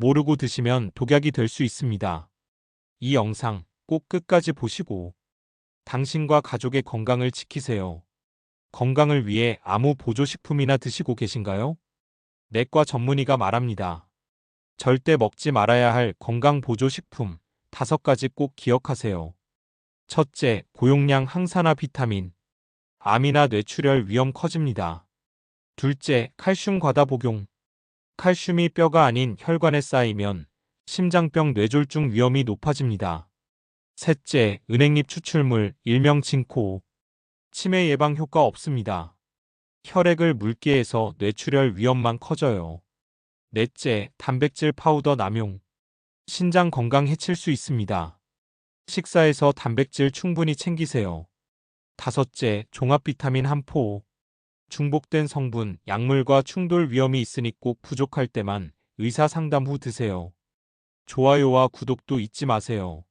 모르고 드시면 독약이 될 수 있습니다. 이 영상 꼭 끝까지 보시고 당신과 가족의 건강을 지키세요. 건강을 위해 아무 보조식품이나 드시고 계신가요? 내과 전문의가 말합니다. 절대 먹지 말아야 할 건강 보조식품 다섯 가지 꼭 기억하세요. 첫째, 고용량 항산화 비타민. 암이나 뇌출혈 위험 커집니다. 둘째, 칼슘 과다 복용. 칼슘이 뼈가 아닌 혈관에 쌓이면 심장병 뇌졸중 위험이 높아집니다. 셋째, 은행잎 추출물, 일명 징코. 치매 예방 효과 없습니다. 혈액을 묽게 해서 뇌출혈 위험만 커져요. 넷째, 단백질 파우더 남용. 신장 건강 해칠 수 있습니다. 식사에서 단백질 충분히 챙기세요. 다섯째, 종합 비타민 한 포. 중복된 성분, 약물과 충돌 위험이 있으니 꼭 부족할 때만 의사 상담 후 드세요. 좋아요와 구독도 잊지 마세요.